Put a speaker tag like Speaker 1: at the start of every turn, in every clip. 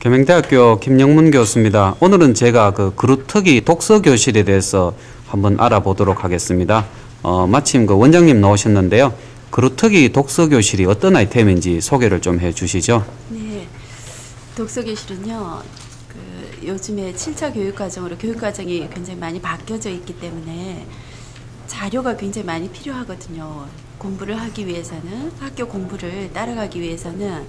Speaker 1: 겸행대학교 김영문 교수입니다. 오늘은 제가 그 그루터기 독서 교실에 대해서 한번 알아보도록 하겠습니다. 어, 마침 그 원장님 나오셨는데요. 그루터기 독서 교실이 어떤 아이템인지 소개를 좀 해주시죠.
Speaker 2: 네, 독서 교실은요. 그 요즘에 7차 교육 과정으로 교육 과정이 굉장히 많이 바뀌어져 있기 때문에 자료가 굉장히 많이 필요하거든요. 공부를 하기 위해서는 학교 공부를 따라가기 위해서는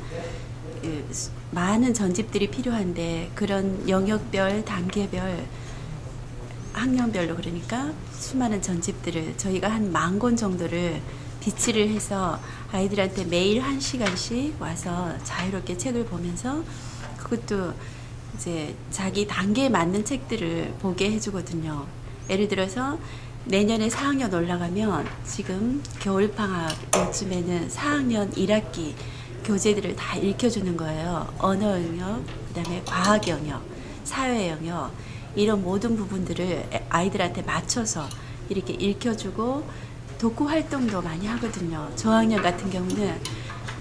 Speaker 2: 많은 전집들이 필요한데 그런 영역별, 단계별, 학년별로 그러니까 수많은 전집들을 저희가 한 만 권 정도를 비치를 해서 아이들한테 매일 한 시간씩 와서 자유롭게 책을 보면서 그것도 이제 자기 단계에 맞는 책들을 보게 해주거든요. 예를 들어서 내년에 4학년 올라가면 지금 겨울방학 요즘에는 4학년 1학기 교재들을 다 읽혀주는 거예요. 언어 영역, 그 다음에 과학 영역, 사회 영역 이런 모든 부분들을 애- 아이들한테 맞춰서 이렇게 읽혀주고 독후 활동도 많이 하거든요. 저학년 같은 경우는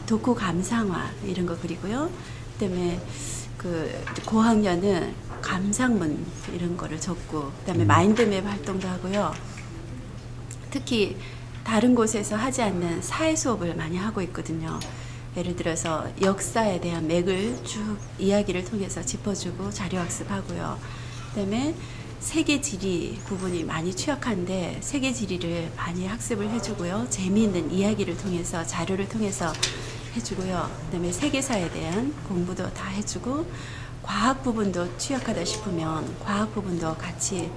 Speaker 2: 독후 감상화 이런 거 그리고요. 그다음에 그 고학년은 감상문 이런 거를 적고 그다음에 마인드맵 활동도 하고요. 특히 다른 곳에서 하지 않는 사회 수업을 많이 하고 있거든요. 예를 들어서 역사에 대한 맥을 쭉 이야기를 통해서 짚어주고 자료 학습하고요. 그다음에 세계 지리 부분이 많이 취약한데 세계 지리를 많이 학습을 해주고요. 재미있는 이야기를 통해서 자료를 통해서 해주고요. 그다음에 세계사에 대한 공부도 다 해주고 과학 부분도 취약하다 싶으면 과학 부분도 같이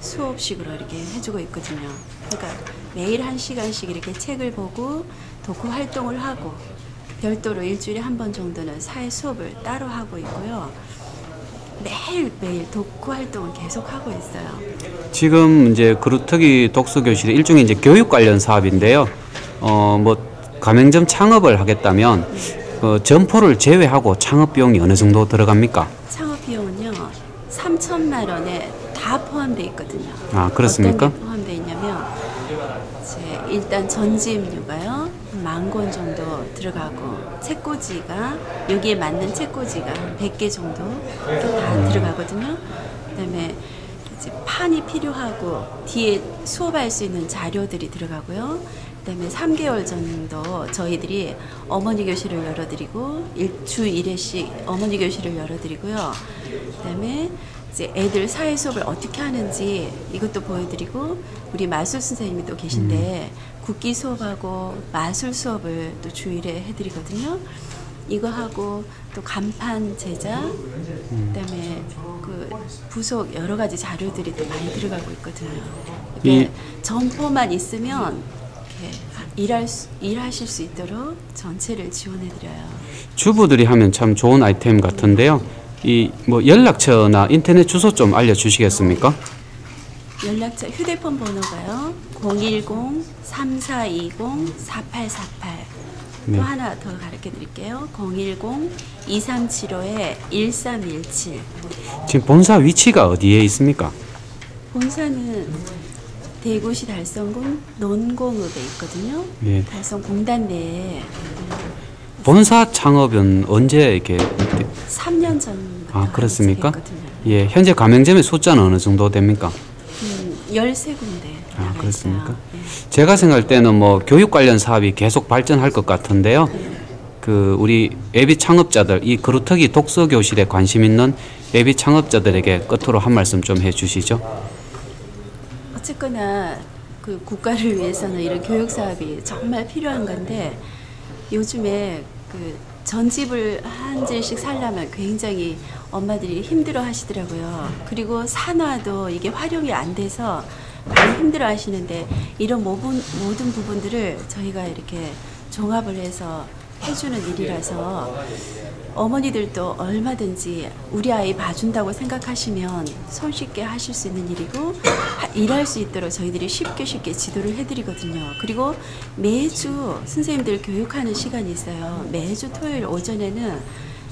Speaker 2: 수업식으로 이렇게 해주고 있거든요. 그러니까 매일 한 시간씩 이렇게 책을 보고 독후 활동을 하고 별도로 일주일에 한 번 정도는 사회 수업을 따로 하고 있고요. 매일 매일 독후 활동을 계속 하고 있어요.
Speaker 1: 지금 이제 그루터기 독서 교실이 일종의 이제 교육 관련 사업인데요. 어, 뭐 가맹점 창업을 하겠다면 그 점포를 제외하고 창업 비용이 어느 정도 들어갑니까?
Speaker 2: 창업 비용은요 3천만 원에 다 포함되어 있거든요.
Speaker 1: 아, 그렇습니까?
Speaker 2: 어떤 게 포함되어 있냐면 이 제 일단 전지음료가요 만권 정도 들어가고 책꽂이가 여기에 맞는 책꽂이가 한 100개 정도 다 들어가거든요. 그다음에 이제 판이 필요하고 뒤에 수업할 수 있는 자료들이 들어가고요. 그다음에 3개월 정도 저희들이 어머니 교실을 열어드리고 일, 주 1회씩 어머니 교실을 열어드리고요. 그다음에 이제 애들 사회 수업을 어떻게 하는지 이것도 보여드리고 우리 마술 선생님이 또 계신데 국기 수업하고 마술 수업을 또 주일에 해드리거든요. 이거 하고 또 간판 제작, 그다음에 그 부속 여러 가지 자료들이 또 많이 들어가고 있거든요. 이- 점포만 있으면 이렇게 일할 수, 일하실 수 있도록 전체를 지원해드려요.
Speaker 1: 주부들이 하면 참 좋은 아이템 같은데요. 이 뭐 연락처나 인터넷 주소 좀 알려주시겠습니까?
Speaker 2: 연락처 휴대폰 번호가요. 010-3420-4848.
Speaker 1: 네.
Speaker 2: 또 하나 더 가르쳐 드릴게요. 010-2375-1317.
Speaker 1: 지금 본사 위치가 어디에 있습니까?
Speaker 2: 본사는 대구시 달성군 논공읍에 있거든요.
Speaker 1: 예.
Speaker 2: 달성 공단 내에
Speaker 1: 본사 창업은 언제 이렇게
Speaker 2: 3년 전부터
Speaker 1: 아 그렇습니까? 예, 현재 가맹점의 숫자는 어느 정도 됩니까?
Speaker 2: 음, 13군데
Speaker 1: 아, 그렇습니까?
Speaker 2: 네.
Speaker 1: 제가 생각할 때는 뭐 교육 관련 사업이 계속 발전할 것 같은데요. 그 우리 예비 창업자들 이 그루터기 독서 교실에 관심 있는 예비 창업자들에게 끝으로 한 말씀 좀 해 주시죠.
Speaker 2: 어쨌거나 그 국가를 위해서는 이런 교육 사업이 정말 필요한 건데 요즘에 그 전집을 한 질씩 살려면 굉장히 엄마들이 힘들어 하시더라고요. 그리고 산화도 이게 활용이 안 돼서 많이 힘들어 하시는데 이런 모든, 부분들을 저희가 이렇게 종합을 해서 해주는 일이라서 어머니들도 얼마든지 우리 아이 봐준다고 생각하시면 손쉽게 하실 수 있는 일이고 하- 일할 수 있도록 저희들이 쉽게 쉽게 지도를 해드리거든요. 그리고 매주 선생님들 교육하는 시간이 있어요. 매주 토요일 오전에는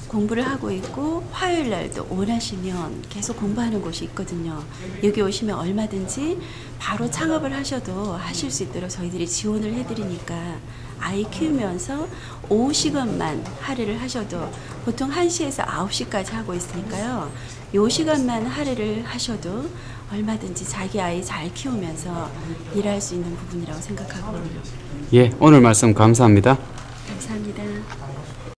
Speaker 2: 공부를 하고 있고 화요일 날도 원하시면 계속 공부하는 곳이 있거든요. 여기 오시면 얼마든지 바로 창업을 하셔도 하실 수 있도록 저희들이 지원을 해드리니까 아이 키우면서 오후 시간만 할애를 하셔도 보통 1시에서 9시까지 하고 있으니까요. 요 시간만 할애를 하셔도 얼마든지 자기 아이 잘 키우면서 일할 수 있는 부분이라고 생각하거든요.
Speaker 1: 예, 오늘 말씀 감사합니다.